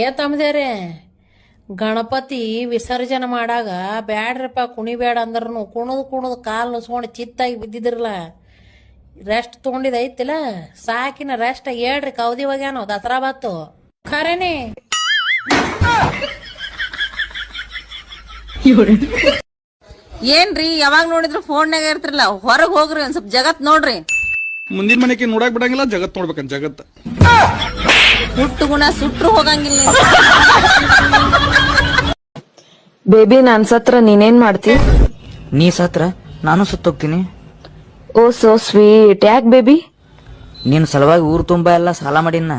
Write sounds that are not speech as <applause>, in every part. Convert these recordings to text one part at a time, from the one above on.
ಏ ತಮ್ಮದೇರೆ, ಗಣಪತಿ ವಿಸರ್ಜನೆ ಮಾಡಾಗ ಬ್ಯಾಡ್ರಪ್ಪ, ಕುಣಿಬೇಡ ಅಂದ್ರೂ ಕುಣದು ಕುಣದು ಕಾಲು ನುಸ್ಕೊಂಡು ಚಿತ್ತಾಗಿ ಬಿದ್ದಿದ್ರಲ್ಲ ರೆಸ್ಟ್ ತೊಗೊಂಡಿದೈತಿಲ್ಲ ಸಾಕಿನ ರೆಸ್ಟ್ ಹೇಳ್ರಿ, ಕೌದಿ ಹೋಗ್ಯಾನೋ ದಸರಾ ಬಾತು. ಖರೇನೆ. ಏನ್ರಿ, ಯಾವಾಗ ನೋಡಿದ್ರು ಫೋನ್ನಾಗ ಇರ್ತಿರಲ್ಲ, ಹೊರಗ್ ಹೋಗ್ರಿ ಒಂದ್ ಸ್ವಲ್ಪ ಜಗತ್ ನೋಡ್ರಿ. ಮುಂದಿನ ಮನೆಗೆ ನೋಡಕ್ ಬಿಡಂಗಿಲ್ಲ, ಜಗತ್ ನೋಡ್ಬೇಕಂತ ಜಗತ್. ಹುಟ್ಟು ಗುಣ ಸುಟ್ರು ಹೋಗಂಗಿಲ್ಲ ಬೇಬಿ ನಾನ್ ಸತ್ರ ನೀನೇನ್ ಮಾಡ್ತಿ? ನೀ ಸತ್ರ? ನಾನು ಸುತ್ತೋಗ್ತೀನಿ. Oh so sweet. ಯಾಕ್ ಬೇಬಿ? ನಿನ್ ಸಲುವಾಗಿ ಊರ್ ತುಂಬಾ ಎಲ್ಲ ಸಾಲ ಮಾಡಿನ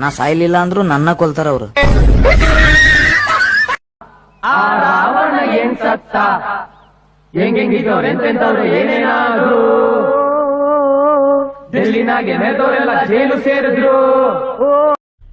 ನಾ ಸಾಯ್ಲಿಲ್ಲ ಅಂದ್ರು ನನ್ನ ಕೊಲ್ತಾರ ಅವ್ರು.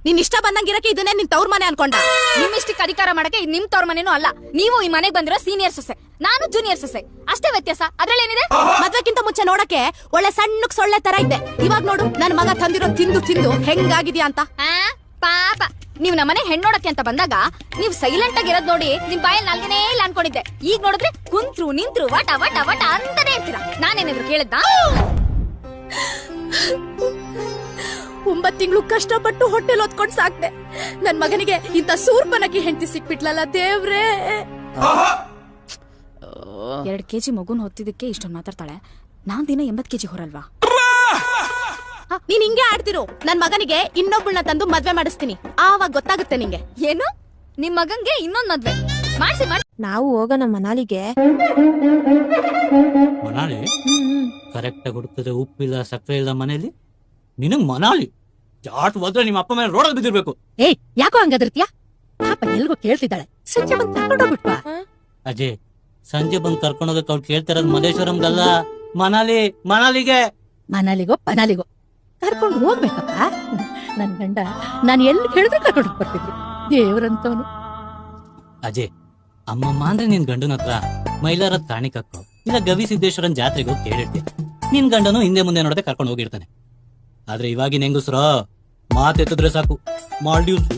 ನಿನ್ ಇಷ್ಟ ಬಂದಂಗಿರಕ್ಕೆ ಇದನ್ನೇ ನಿನ್ ತವ್ರ ಮನೆ ಅನ್ಕೊಂಡ. ನಿಮ್ ಇಷ್ಟಕ್ಕೆ ಅಧಿಕಾರ ಮಾಡಕ್ಕೆ ಇದ್ ನಿಮ್ ತವ್ರ ಮನೆನೂ ಅಲ್ಲ. ನೀವು ಈ ಮನೆಗೆ ಬಂದಿರೋ ಸೀನಿಯರ್ ಸೊಸೆ. ನಾನು ಜೂನಿಯರ್ ಸೊಸೆ. ಅಷ್ಟೇ ವ್ಯತ್ಯಾಸ. ಅದ್ರಲ್ಲಿ ಏನಿದೆ ಮದ್ವೆಕ್ಕಿಂತ ಮುಂಚೆ ನೋಡಕ್ಕೆ ಒಳ್ಳೆ ಸಣ್ಣಕ್ ಸೊಳ್ಳೆ ತರ ಇದ್ದೆ ಇವಾಗ ನೋಡು ನನ್ ಮಗ ತಂದಿರೋ ತಿಂದು ತಿಂದು ಹೆಂಗಾಗಿದ್ಯಾ ಅಂತ. ಆ, ಪಾಪ. ನೀವ್ ನಮ್ಮನೆ ಹೆಣ್ಣೋಡಕ್ಕೆ ಅಂತ ಬಂದಾಗ ನೀವ್ ಸೈಲೆಂಟ್ ಆಗಿರೋದ್ ನೋಡಿ ನಿಮ್ ಬಾಯಲ್ಲಿ ನಾಲ್ಕನೇ ಇಲ್ಲ ಅನ್ಕೊಂಡಿದ್ದೆ. ಈಗ ನೋಡಿದ್ರೆ ಕುಂತ್ರು ನಿಂತ್ರು ವಟ ವಟ ವಟ ಅಂತಾನೆ ಇರ್ತೀರಾ? ನಾನೇನಾದ್ರು ಕೇಳಿದ್ದ ಒಂಬತ್ ತಿಂಗಳು ಕಷ್ಟಪಟ್ಟು ಹೊಟ್ಟೆಲ್ ಓದ್ಕೊಂಡ್ ಸಾಕ್ದೆ. ನನ್ ಮಗನಿಗೆ ಇಂತ ಸೂರ್ಪನಕ್ಕೆ ಹೆಂಡತಿ ಸಿಕ್ಬಿಟ್ಲಲ್ಲ ದೇವ್ರೇ. ಎರಡ್ ಕೆಜಿ ಮಗುನ್ ಹೊತ್ತಿದ್ದಕ್ಕೆ ಇಷ್ಟೊಂದು ಮಾತಾಡ್ತಾಳೆ. ನಾನ್ ದಿನ ಎಂಬತ್ ಕೆಜಿ ಹೊರಲ್ವಾ? ಹ, ನೀನ್ ಹಿಂಗೆ ಆಡ್ತಿರು. ನನ್ ಮಗನಿಗೆ ಇನ್ನೊಬ್ಬಳನ್ನ ತಂದು ಮದ್ವೆ ಮಾಡಿಸ್ತೀನಿ. ಆವಾಗ ಗೊತ್ತಾಗುತ್ತೆ ನಿಂಗೆ. ಏನು? ನಿಮ್ ಮಗಂಗೆ ಇನ್ನೊಂದ್ ಮದ್ವೆ. ಮಾಡ್ಸಿ ಮಾಡಿ ನಾವು ಹೋಗೋಣ ಮನಾಲಿಗೆ. ಮನಾಲಿ? ಕರೆಕ್ಟ್ ಆಗಿ ಹುಡುಕಿದ್ರೆ ಉಪ್ಪಿಲ್ಲ ಸಕ್ಕರೆ ಇಲ್ಲ ಮನೇಲಿ? ನಿನಗ್ ಮನಾಲಿ? ಜಾಟ್ ಹೋದ್ರೆ ನಿಮ್ಮ ಅಪ್ಪ ಮೇಲೆ ರೋಡಲ್ಲಿ ಬಿದ್ದಿರ್ಬೇಕು. ಏಯ್ ಯಾಕೋ ಹಂಗದಿರ್ತೀಯ? ಪಾಪ ಎಲ್ಗೋ ಕೇಳ್ತಿದ್ದಾಳೆ. ಸಂಜೆ ಬಂದ್ ಕರ್ಕೊಂಡೋಗ್ಬಿಟ್ವಾ ಅಜಯ್ ಸಂಜೆ ಬಂದು ಕರ್ಕೊಂಡು ಹೋಗಕ್ ಅವ್ಳು ಕೇಳ್ತಿರೋದು ಮಲ್ಲೇಶ್ವರಂಗಲ್ಲ. ಮನಾಲಿ ಮನಾಲಿಗೆ. ಮನಾಲಿಗೋ ಪನಾಲಿಗೋ. ಕರ್ಕೊಂಡು ಹೋಗ್ಬೇಕಪ್ಪ. ನನ್ ಗಂಡ ನಾನು ಎಲ್ಲಿ ಹೇಳಿದ್ರೆ ಕರ್ಕೊಂಡು ಬರ್ತಿದ್ರು. ದೇವ್ರಂತವನು. ಅಜಯ್ ಅಮ್ಮಮ್ಮ ಅಂದ್ರೆ ನಿನ್ ಗಂಡನ ಹತ್ರ ಮೈಲಾರದ ಕಾಣಿಕಕ್ಕೋ ಇಲ್ಲ ಗವಿ ಸಿದ್ದೇಶ್ವರನ್ ಜಾತ್ರೆಗೆ ಹೋಗಿ ಕೇಳಿರ್ತೀನಿ ನಿನ್ ಗಂಡನು ಹಿಂದೆ ಮುಂದೆ ನೋಡದೆ ಕರ್ಕೊಂಡು ಹೋಗಿರ್ತಾನೆ. ಆದ್ರೆ ಇವಾಗಿನ ಹೆಂಗಸ್ರ? ಮಾತೆತ್ತಿದ್ರೆ ಸಾಕು. ಮಾಲ್ಡೀವ್ಸ್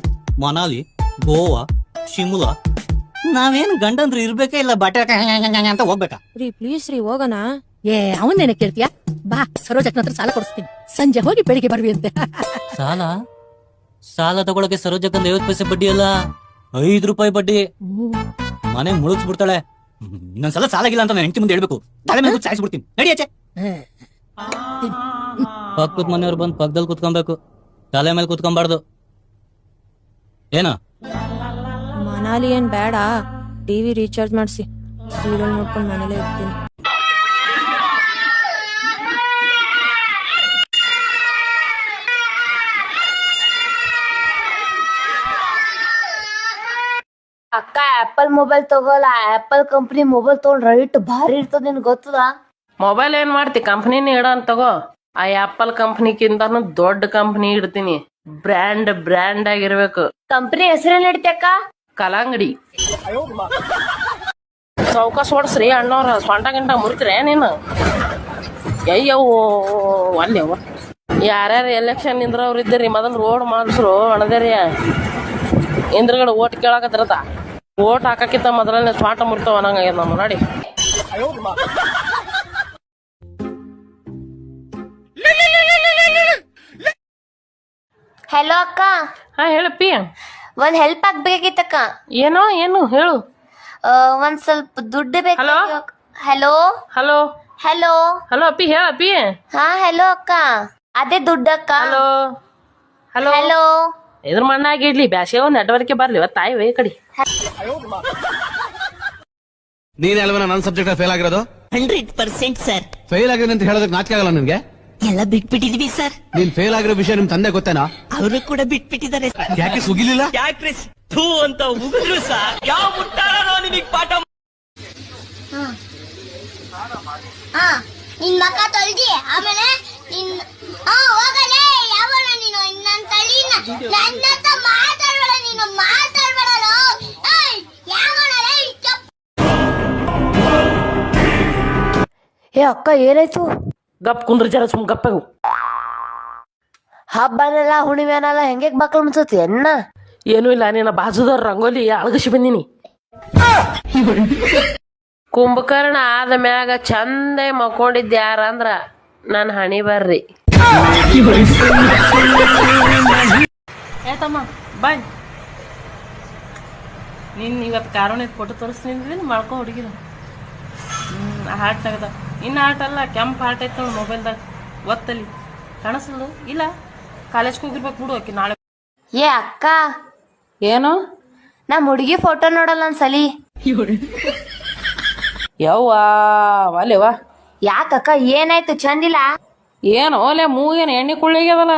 ಮನಾಲಿ ಗೋವಾ ಶಿಮ್ಲಾ. ನಾವೇನ್ ಗಂಡಂದ್ರು ಇರ್ಬೇಕೇ ಇಲ್ಲ ಬಟ್ಟೆ ಅಂತ ಹೋಗ್ಬೇಕಾ? ರೀ ಪ್ಲೀಸ್ ರೀ ಹೋಗೋಣ. ಏ ಅವನೇನ ಕೇಳ್ತೀಯಾ? ಬಾ ಸರೋಜಕ್ಕನ ಹತ್ರ ಸಾಲ ಕೊಡಿಸ್ತೀನಿ. ಸಂಜೆ ಹೋಗಿ ಬೆಳಿಗ್ಗೆ ಬರ್ವಿ ಅಂತೆ. <laughs> ಸಾಲ? ಸಾಲ ತಗೊಳಕ್ಕೆ ಸರೋಜಕ್ಕಂದ ಐವತ್ ಪೈಸೆ ಬಡ್ಡಿ ಅಲ್ಲ? ಐದ್ ರೂಪಾಯಿ ಬಡ್ಡಿ. ಮನೆ ಮುಳುಗಿಸ್ಬಿಡ್ತಾಳೆ. ಇನ್ನೊಂದ್ಸಲ ಸಾಲಾಗಿಲ್ಲ ಅಂತ ನಾನು ಹೆಂಡತಿ ಮುಂದೆ ಹೇಳ್ಬೇಕು. ತಲೆ ಮೇಲೆ ಸಾಯಿಸ್ಬಿಡ್ತೀನಿ. ನಡಿಯಾಚೆ ಪಕ್ಕದ ಮನೆಯವ್ರು ಬಂದು ಪಕ್ಕದಲ್ಲಿ ಕುತ್ಕೊಬೇಕು ತಲೆ ಮೇಲೆ ಕುತ್ಕೊಂಬಾರ್ದು. ಏನು? ಮನಾಲಿ ಏನ್ ಬೇಡ. ಟಿವಿ ರೀಚಾರ್ಜ್ ಮಾಡ್ಸಿ. ಸೀರಿಯಲ್ ನೋಡ್ಕೊಂಡು ಮನೇಲೇ ಇರ್ತೀನಿ. ಅಕ್ಕ ಆಪಲ್ ಮೊಬೈಲ್ ತಗೋಲ್ಲ ಆಪಲ್ ಕಂಪನಿ ಮೊಬೈಲ್ ತಗೊಂಡ್ ರೈಟ್ ಭಾರಿ ಇರ್ತದ ನಿನ್ ಗೊತ್ತದ? ಮೊಬೈಲ್ ಏನ್ ಮಾಡ್ತಿ? ಕಂಪ್ನಿನೇ ಇಡೋನ್ ತಗೋ. ಆ ಆಪಲ್ ಕಂಪ್ನಿಕ್ಕಿಂತಾನು ದೊಡ್ಡ ಕಂಪ್ನಿ ಇಡ್ತೀನಿ. ಬ್ರ್ಯಾಂಡ್ ಬ್ರ್ಯಾಂಡ್ ಆಗಿರ್ಬೇಕು. ಕಂಪ್ನಿ ಹೆಸರೇನ್ ಇಡ್ತಕ್ಕ ಕಲಾಂಗಡಿ ಚೌಕಾಸ್ ಹೊಡ್ಸ್ರಿ ಅಣ್ಣವ್ರ ಸೊಂಟ ಗಂಟ ಮುರಿತ್ರೆ ನೀನು? ಅಯ್ಯವು ಅಲ್ಲೇವ ಯಾರ್ಯಾರು ಎಲೆಕ್ಷನ್ ನಿಂದ್ರವ್ರು ಇದ್ದೀರಿ ಮೊದಲು ರೋಡ್ ಮಾಡಿಸ್ರು ಅಣದೇರಿಯ ಇಂದ್ರಗಡೆ ಓಟ್ ಕೇಳಾಕತ್ತಿರತ್ತ. ಓಟ್ ಹಾಕಕ್ಕಿಂತ ಮೊದಲನೇ ಸ್ವಾಟ ಮುರ್ತಾವ ಅನ್ನಂಗಾಗ್ಯದ ನಮ್ಮ ನೋಡಿ. ಹಲೋ ಅಕ್ಕ. ಹಾ ಹೇಳಪ್ಪಿ ಒಂದ್ ಹೆಲ್ಪ್ ಆಗ್ಬೇಕಿತ್ತಕ್ಕ. ಏನೋ ಏನು ಹೇಳು. ಆ, ಒಂದ್ ಸ್ವಲ್ಪ ದುಡ್ಡು ಬೇಕು Hello? Hello hello hello hello ಅಪ್ಪಿ ಹೇಳಪ್ಪಿ ಹಾ ಹಲೋ ಅಕ್ಕ. ಅದೇ ದುಡ್ಡಕ್ಕ ಹಲೋ ಹಲೋ ಹಲೋ ಇದ್ರ ಮಣ್ಣಾಗಿಡ್ಲಿ ಬ್ಯಾಸಿಗೆ ಒಂದು ನೆಟ್ವರ್ಕ್ ಬರ್ಲಿ ಇವತ್ತು ತಾಯಿ ವೇ ಕಡಿ. ನೀನ್ ಅಲ್ವನ ನನ್ನ ಸಬ್ಜೆಕ್ಟ್ ಫೇಲ್ ಆಗಿರೋದು? ಹಂಡ್ರೆಡ್ ಪರ್ಸೆಂಟ್ ಸರ್ ಫೇಲ್ ಆಗಿದೆ ಅಂತ ಹೇಳೋದಕ್ಕೆ ನಾಚಿಕೆ ಆಗಲ್ಲ ನಿನ್ಗೆ? ಎಲ್ಲ ಬಿಟ್ಬಿಟ್ಟಿದೀವಿ ಸರ್. ನೀನ್ ಫೇಲ್ ಆಗಿರೋ ವಿಷಯ ನಿಮ್ ತಂದೆ ಗೊತ್ತೇನಾ? ಅವರು ಕೂಡ ಬಿಟ್ಬಿಟ್ಟಿದ್ದಾರೆ ಯಾಕೆ ಸುಗಿಲಿಲ್ಲ? ಯಾಕ್ರಿ ಥೂ ಅಂತ ಉಗಿದ್ರು ಸರ್. ಯಾವ ಮುಟ್ಟಾರೋ ನಿಮಗ್ ಪಾಠ ನಿನ್ ಮಕ್ಕ ತೊಳ್ದಿ. ಆಮೇಲೆ ನಿನ್ ಹೋಗಲೇ. ಯಾವನ ನೀನು? ಇನ್ನನ್ ತಳಿನ ನನ್ನ ಹತ್ರ ಮಾತಾಡ್ಬೇಡ ನೀನು. ಮಾತಾಡ್ಬೇಡ ಏ ಅಕ್ಕ ಏನಾಯ್ತು? ಗಪ್ ಕುಂದ್ರ ಜರ ಸುಮ್ ಗಪ್ಪಗು ಹಬ್ಬನೆಲ್ಲ ಹುಣಿಮೆನೆಲ್ಲ ಹೆಂಗೆ ಮಕ್ಕಳು ಮುನ್ಸತಿ ಎನ್ನ ಏನೂ ಇಲ್ಲ ನಿನ್ನ ಬಾಜುದವ್ರ ರಂಗೋಲಿ ಅಳಗಿಸಿ ಬಂದಿನಿ. ಕುಂಭಕರ್ಣ ಆದ ಮ್ಯಾಗ ಚಂದ ಮಕ್ಕೊಂಡಿದ್ದ ಯಾರಂದ್ರ ನನ್ನ ಹಣಿ ಬರ್ರಿ. ಏತಮ್ಮ ಬಾಯ್ ನೀನ್ ಇವತ್ತು ಕಾರುಣ್ಯದ ಫೋಟೋ ತೋರಿಸ್ತೀನಿ ಮಾಡ್ಕೊ ಹುಡುಗಿನ. ಹಾಟ್ ತೆಗ್ದ ಇನ್ನು ಆಟ ಅಲ್ಲ ಕೆಂಪು ಹಾಟ್ ಐತೆ ನೋಡಿ ಮೊಬೈಲ್ದಾಗ ಒತ್ತಲಿ ಕಾಣಿಸಲ್ದು? ಇಲ್ಲ. ಕಾಲೇಜ್ಗೆ ಹೋಗಿರ್ಬೇಕು ಬಿಡು ಆಕಿ ನಾಳೆ. ಏ ಅಕ್ಕ. ಏನು? ನಮ್ಮ ಹುಡುಗಿ ಫೋಟೋ ನೋಡಲ್ಲ ಒಂದ್ಸಲಿ. ಯವ್ವ ಅಲ್ಲೇವಾ ಯಾಕಕ್ಕ ಏನಾಯ್ತು? ಚಂದಿಲ್ಲ ಏನು ಓಲೆ ಮೂಗೇನು ಎಣ್ಣೆ ಕುಳ್ಳಿಗ್ಯದಲ್ಲ